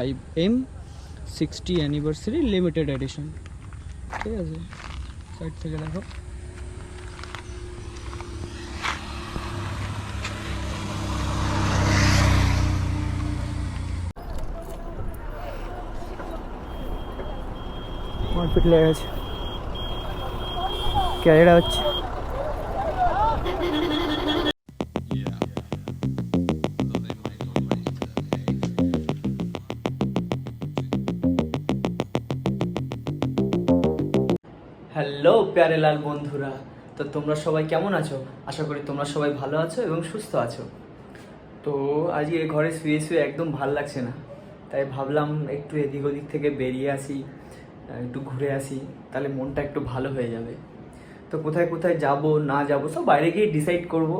Five M sixty anniversary limited edition ঠিক আছে side থেকে দেখো মারপিট লেগে গেছে ক্যারিয়ার হচ্ছে লাল বন্ধুরা। তো তোমরা সবাই কেমন আছো? আশা করি তোমরা সবাই ভালো আছো এবং সুস্থ আছো। তো আজকে ঘরে শুয়ে শুয়ে একদম ভালো লাগছে না। তাই ভাবলাম একটু এদিক ওদিক থেকে বেরিয়ে আসি একটু ঘুরে আসি, তাহলে মনটা একটু ভালো হয়ে যাবে। তো কোথায় কোথায় যাব, না যাব, সব বাইরে গিয়ে ডিসাইড করব,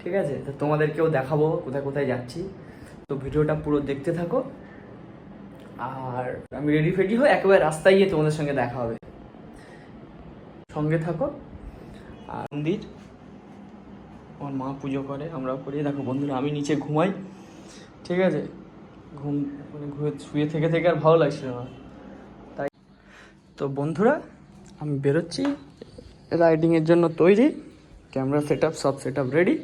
ঠিক আছে? তো তোমাদেরকেও দেখাবো কোথায় কোথায় যাচ্ছি। তো ভিডিওটা পুরো দেখতে থাকো। আর আমি রেডি ফেডি হয়ে একেবারে রাস্তায় গিয়ে তোমাদের সঙ্গে দেখা হবে। সঙ্গে থাকো। আর মন্দির, আমার মা পুজো করে, আমরাও করি। দেখো বন্ধুরা, আমি নিচে ঘুমাই, ঠিক আছে? ঘুম মানে ঘুরে শুয়ে থেকে থেকে আর ভালো লাগছিল না তাই তো বন্ধুরা, আমি বেরোচ্ছি। রাইডিংয়ের জন্য তৈরি। ক্যামেরা সেট আপ সব সেট আপ রেডি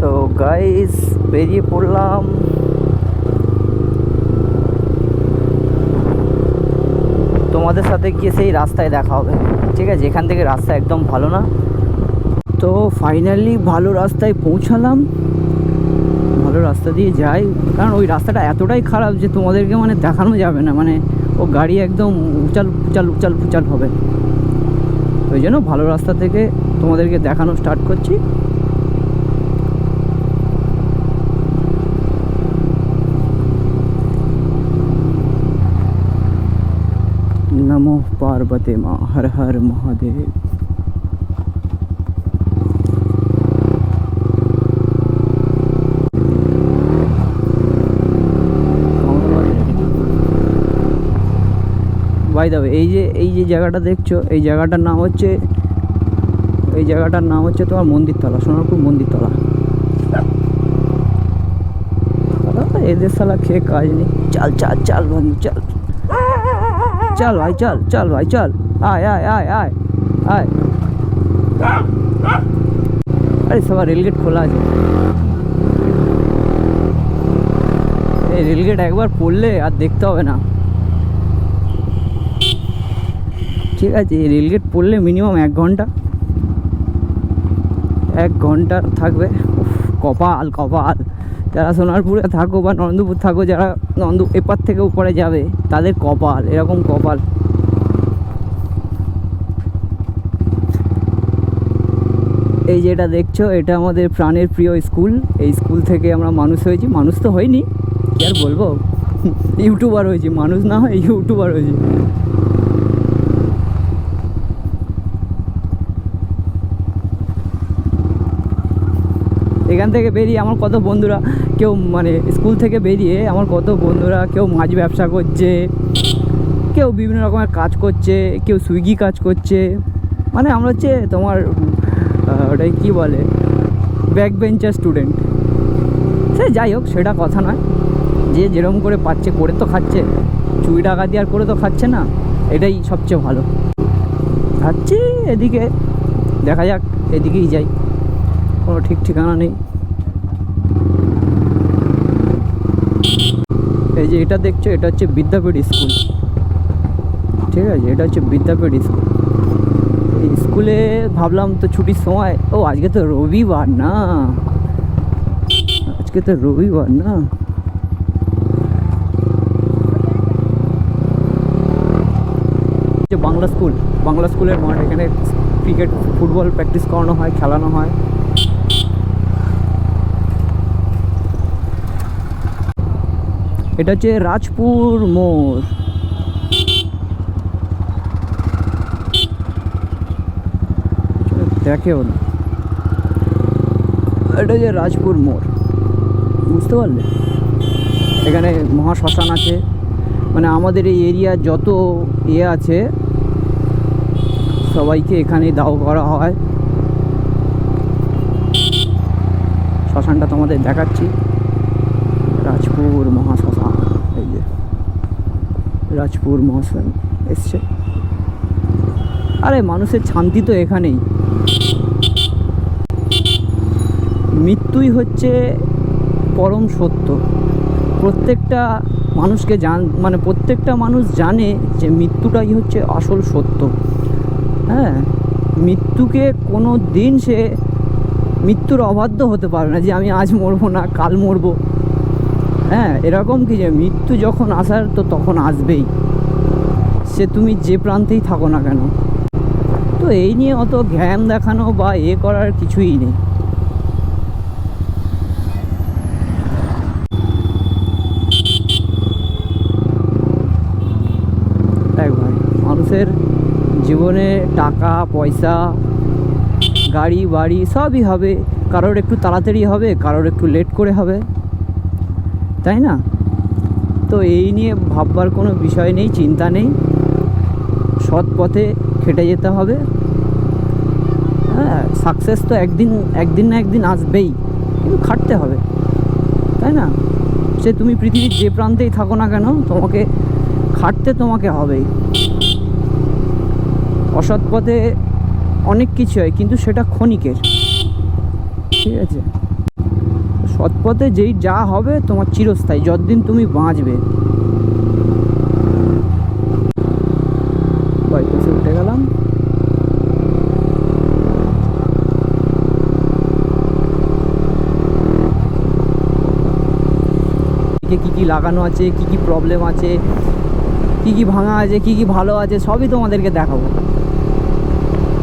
তো গাইস বেরিয়ে পড়লাম। তোমাদের সাথে গিয়ে সেই রাস্তায় দেখা হবে। ঠিক আছে? এখান থেকে রাস্তা একদম ভালো না। তো ফাইনালি ভালো রাস্তায় পৌঁছালাম। ভালো রাস্তা দিয়ে যাই। কারণ ওই রাস্তাটা এতটাই খারাপ যে তোমাদেরকে মানে দেখানো যাবে না। মানে ও গাড়ি একদম উচাল উচাল উচাল ফুচাল হবে। ওই জন্য ভালো রাস্তা থেকে তোমাদেরকে দেখানো স্টার্ট করছি। নমো পার্বতে মা হর হর মহাদেব বাই দাবে এই যে এই যে জায়গাটা দেখছ, এই জায়গাটার নাম হচ্ছে, এই জায়গাটার নাম হচ্ছে তোমার মন্দিরতলা, সোনারপুর মন্দিরতলা। এদের সালা খেয়ে কাজ নেই। চাল চাল চাল বন্ধু, চাল। চল ভাই, চল চল ভাই, চল। আয় আয় আয় আয় আয়। আরে সবার রেলগেট খোলা আছে। এই রেলগেট একবার পড়লে আর দেখতে হবে না। ঠিক আছে, এই রেলগেট পড়লে মিনিমাম এক ঘণ্টা। এক ঘণ্টা থাকবে। কপাল কপাল। যারা সোনারপুরে থাকো বা নন্দপুর থাকো, যারা নন্দ, এপার থেকে উপরে যাবে, তাদের কপাল, এরকম কপাল। এই যেটা দেখছ, এটা আমাদের প্রাণের প্রিয় স্কুল। এই স্কুল থেকে আমরা মানুষ হয়েছি। মানুষ তো হয়নি আর বলব? ইউটিউবার হয়েছি। মানুষ না হয় ইউটিউবার হয়েছি। এখান থেকে বেরিয়ে আমার কত বন্ধুরা কেউ মানে স্কুল থেকে বেরিয়ে আমার কত বন্ধুরা, কেউ মাছ ব্যবসা করছে, কেউ বিভিন্ন রকমের কাজ করছে, কেউ সুইগি কাজ করছে। মানে আমরা হচ্ছে তোমার ওটাই কী বলে? Back bencher student. সে যাই হোক, সেটা কথা নয়। যে যেরকম করে পাচ্ছে, করে তো খাচ্ছে। চুরি দিয়ে আর করে তো খাচ্ছে না। এটাই সবচেয়ে ভালো। খাচ্ছি, এদিকে দেখা যাক, এদিকেই যাই। কোনো ঠিক ঠিকানা নেই। এই যে এটা দেখছ, এটা হচ্ছে বিদ্যাপীঠ স্কুল। ঠিক আছে, এটা হচ্ছে বিদ্যাপীঠ স্কুল। এই স্কুলে ভাবলাম তো ছুটির সময়, ও আজকে তো রবিবার না। আজকে তো রবিবার না। বাংলা স্কুল। বাংলা স্কুলের মাঠ, এখানে ক্রিকেট, ফুটবল প্র্যাকটিস করানো হয়, খেলানো হয়। এটা হচ্ছে রাজপুর মোড়। দেখেও না। এটা হচ্ছে রাজপুর মোড়। বুঝতে পারলে? এখানে মহাশ্মশান আছে। মানে আমাদের এই এরিয়ার যত ইয়ে আছে, সবাইকে এখানে দাও করা হয়। শ্মশানটা তোমাদের দেখাচ্ছি। রাজপুর মহাশ্মশান এই যে রাজপুর মহাশ্মশান এসছে। আরে, মানুষের শান্তি তো এখানেই। মৃত্যুই হচ্ছে পরম সত্য। প্রত্যেকটা মানুষকে জান মানে প্রত্যেকটা মানুষ জানে যে মৃত্যুটাই হচ্ছে আসল সত্য। হ্যাঁ মৃত্যুকে কোনো দিন সে মৃত্যুর অবাধ্য হতে পারে না যে আমি আজ মরবো না, কাল মরবো। হ্যাঁ এরকম কি যে মৃত্যু যখন আসার তো তখন আসবেই। সে তুমি যে প্রান্তেই থাকো না কেন? তো এই নিয়ে অত ঘ্যাম দেখানো বা এ করার কিছুই নেই। মানুষের জীবনে টাকা, পয়সা, গাড়ি, বাড়ি সবই হবে। কারোর একটু তাড়াতাড়ি হবে, কারোর একটু লেট করে হবে। তাই না? তো এই নিয়ে ভাববার কোনো বিষয় নেই, চিন্তা নেই। সৎ পথে খেটে যেতে হবে। হ্যাঁ সাকসেস তো একদিন একদিন না একদিন আসবেই, কিন্তু খাটতে হবে। তাই না? সে তুমি পৃথিবীর যে প্রান্তেই থাকো না কেন, তোমাকে খাটতে তোমাকে হবেই। অসৎ পথে অনেক কিছু হয় কিন্তু সেটা ক্ষণিকের। ঠিক আছে? সৎ পথে যেই যা হবে তোমার চিরস্থায়ী, যতদিন তুমি বাঁচবে। উঠে গেলাম। কী কী লাগানো আছে, কী কী প্রবলেম আছে, কী কী ভাঙা আছে, কী কী ভালো আছে, সবই তোমাদেরকে দেখাবো।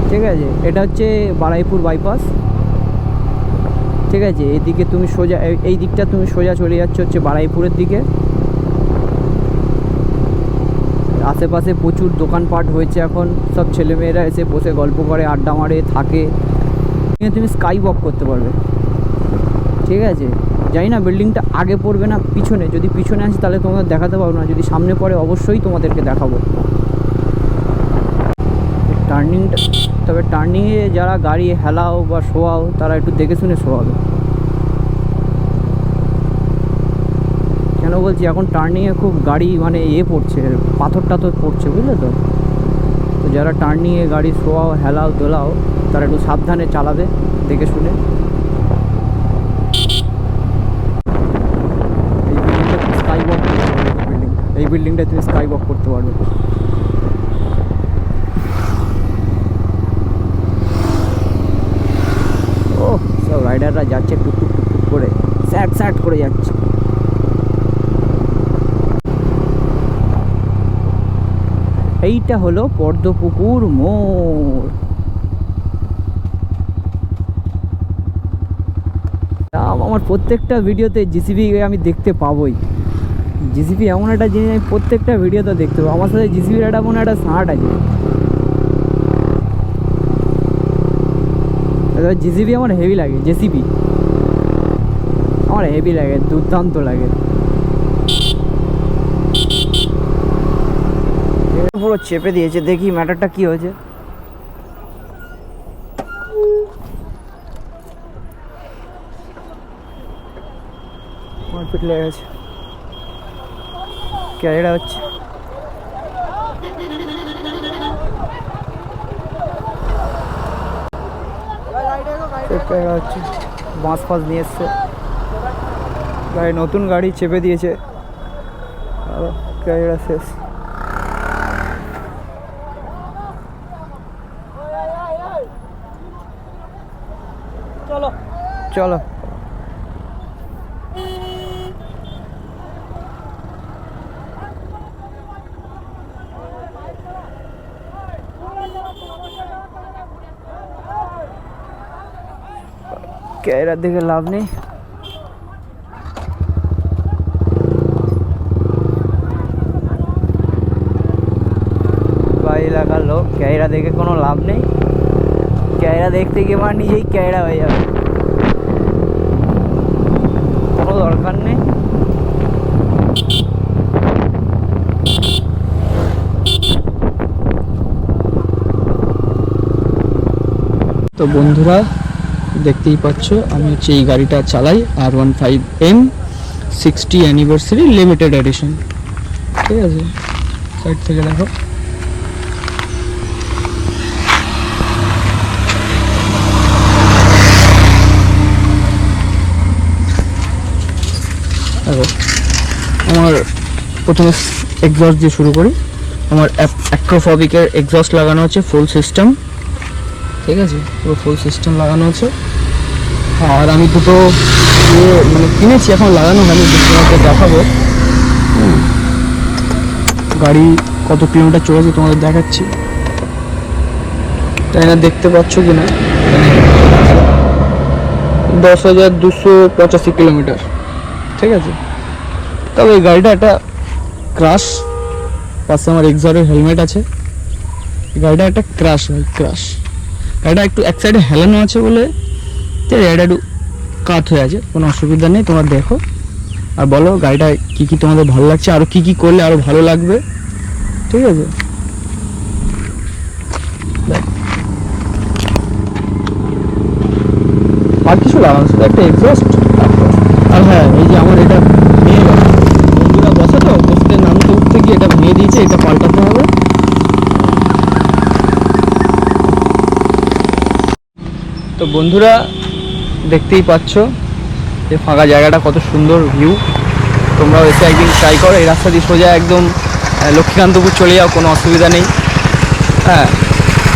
ঠিক আছে? এটা হচ্ছে বারাইপুর বাইপাস ঠিক আছে? এদিকে তুমি সোজা, এই- দিকটা তুমি সোজা চলে যাচ্ছ হচ্ছে বারাইপুরের দিকে। আশেপাশে প্রচুর দোকানপাট হয়েছে এখন। সব ছেলেমেয়েরা এসে বসে গল্প করে, আড্ডা মারে, থাকে। তুমি স্কাই ওয়াক করতে পারবে। ঠিক আছে? জানি না বিল্ডিংটা আগে পড়বে না পিছনে। যদি পিছনে আসে তাহলে তোমাদের দেখাতে পারব না। যদি সামনে পড়ে, অবশ্যই তোমাদেরকে দেখাবো। টার্নিংটা তবে টার্নিংয়ে যারা গাড়ি হেলাও বা শোয়াও, তারা একটু দেখে শুনে শোয়াবে। কেন বলছি, এখন টার্নিংয়ে খুব গাড়ি মানে এ পড়ছে পাথর টাথর পড়ছে, বুঝলে তো? তো যারা টার্নিংয়ে গাড়ি শোয়াও, হেলাও দোলাও তারা একটু সাবধানে চালাবে, দেখে শুনে। এই বিল্ডিংটা তুমি স্কাই ওয়াক করতে পারবে, এই বিল্ডিংটা এই বিল্ডিংটা তুমি স্কাই ওয়াক করতে পারবে ও সব রাইডাররা যাচ্ছে টুকটুক টুকটুক করে, স্যাট স্যাট করে যাচ্ছে। এইটা হলো পদ্মপুকুর মোড়। আম- আমার প্রত্যেকটা ভিডিওতে জিসিবি আমি দেখতে পাবোই। জিসিপি এমন একটা জিনিস, আমি প্রত্যেকটা ভিডিওতে দেখতে পাবো। আমার সাথে জিসিবির একটা মনে একটা শার্ট আছে। জিসিবি আমার হেভি লাগে জেসিবি আমার হেভি লাগে, দুর্দান্ত লাগে। পুরো চেপে দিয়েছে, দেখি ম্যাটারটা কি হয়েছে। মারপিট লেগে গেছে ক্যারিটা হচ্ছে। ক্যারিটা হচ্ছে বাঁশ ফাঁস নিয়ে এসছে। গাড়ি নতুন গাড়ি চেপে দিয়েছে। গাড়িটা শেষ। চলো চলো। ক্যারেরার দেখে লাভ নেই বা এলাকার লোক ক্যারেরা দেখে কোনো লাভ নেই ক্যারেরা দেখতে গিয়ে আমার নিজেই ক্যারেরা হয়ে যাবে কোনো দরকার নেই তো বন্ধুরা দেখতেই পাচ্ছ, আমি হচ্ছে এই গাড়িটা চালাই R one five M sixty anniversary limited edition ঠিক আছে? সাইড থেকে দেখো। আমার প্রথমে এক্সস্ট দিয়ে শুরু করি। আমার অ্যাক্রোফবিকের এক্সস্ট লাগানো আছে ফুল সিস্টেম ঠিক আছে? পুরো ফুল সিস্টেম লাগানো আছে। আর আমি দুটো ইয়ে মানে কিনেছি এখন লাগানো হয়নি তোমাকে দেখাবো। গাড়ি কত কিলোমিটার চলেছে তোমাদের দেখাচ্ছি। তাই না দেখতে পাচ্ছ কি না দশ হাজার দুশো পঁচাশি কিলোমিটার ঠিক আছে? তবে এই গাড়িটা একটা ক্রাশ পাশে আমার এক্সারের হেলমেট আছে। গাড়িটা একটা ক্রাশ ভাই ক্রাশ গাড়িটা একটু এক সাইডে হেলানো আছে বলে তো গাড়িটা একটু কাত হয়ে আছে, কোনো অসুবিধা নেই, তোমরা দেখো। আর বলো, গাড়িটা কি কি তোমাদের ভালো লাগছে, আরও কি কি করলে আরও ভালো লাগবে? ঠিক আছে। আর কিছু লাগানো শুধু একটা এক্সস্ট আর হ্যাঁ এই যে আমার এটা গেছে বন্ধুরা বসে তো, বসতে নামতে উঠতে গিয়ে এটা ভেঙে দিয়েছে, এটা পাল্টাতে হবে। তো বন্ধুরা, দেখতেই পাচ্ছ যে ফাঁকা জায়গাটা কত সুন্দর ভিউ তোমরাও এসে একদিন ট্রাই করো, এই রাস্তা দিয়ে সোজা একদম লক্ষ্মীকান্তপুর চলে যাও, কোনো অসুবিধা নেই। হ্যাঁ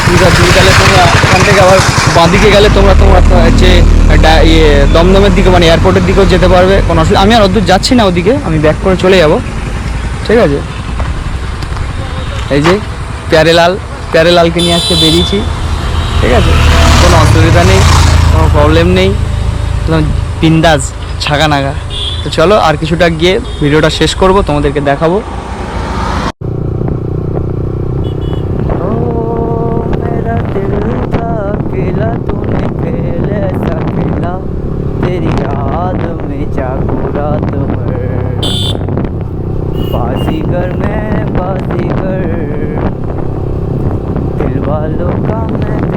তুমি তাহলে তোমরা, এখান থেকে আবার বাঁদিকে গেলে তোমরা তোমরা হচ্ছে ইয়ে দমদমের দিকে মানে এয়ারপোর্টের দিকেও যেতে পারবে, কোনো অসুবিধা আমি আর অদ্দূর যাচ্ছি না ওদিকে, আমি ব্যাক করে চলে যাব। ঠিক আছে? এই যে, প্যারেলাল, প্যারেলালকে নিয়ে আজকে বেরিয়েছি। ঠিক আছে? অসুবিধা নেই কোনো প্রবলেম নেই একদম বিন্দাস ছাগা নাগা তো চলো আর কিছুটা গিয়ে ভিডিওটা শেষ করব তোমাদেরকে দেখাবো मेरा दिल का अकेला तूने खेल ऐसा खेला तेरी याद में जागो रात भर बाजीगर मैं बाजीगर दिल वालों का मैं दिल